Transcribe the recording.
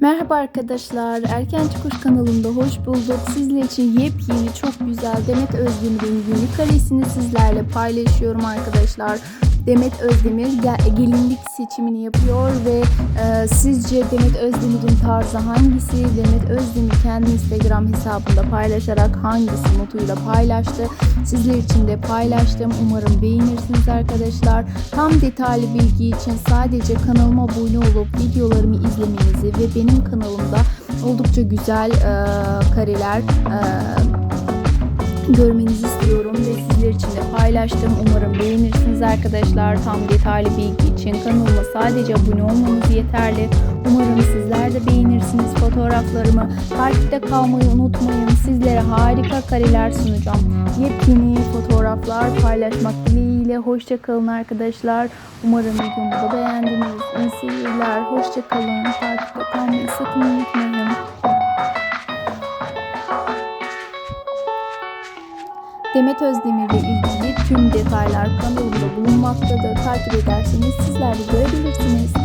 Merhaba arkadaşlar, Erken Çıkış kanalında hoş bulduk. Sizler için yepyeni, çok güzel Demet Özdemir'in yeni karesini sizlerle paylaşıyorum arkadaşlar. Demet Özdemir gel- gelinlik seçimini yapıyor ve e, sizce Demet Özdemir'in tarzı hangisi? Demet Özdemir kendi Instagram hesabında paylaşarak hangisi notuyla paylaştı? Sizler için de paylaştım. Umarım beğenirsiniz arkadaşlar. Tam detaylı bilgi için sadece kanalıma abone olup videolarımı izlemenizi ve benim kanalımda oldukça güzel e, kareler e, görmenizi istiyorum ve sizler için de paylaştım. Umarım beğenirsiniz arkadaşlar. Tam detaylı bilgi için kanalıma sadece abone olmanız yeterli. Umarım sizler de beğenirsiniz fotoğraflarımı. Takipte kalmayı unutmayın. Sizlere harika kareler sunacağım. Yepyeni fotoğraflar paylaşmak dileğiyle. Hoşçakalın arkadaşlar. Umarım videomu da beğendiniz. İyi seyirler. Hoşçakalın. Takipte kalmayı sakın Demet Özdemir ile ilgili tüm detaylar kanalımda bulunmaktadır. Takip ederseniz sizler de görebilirsiniz.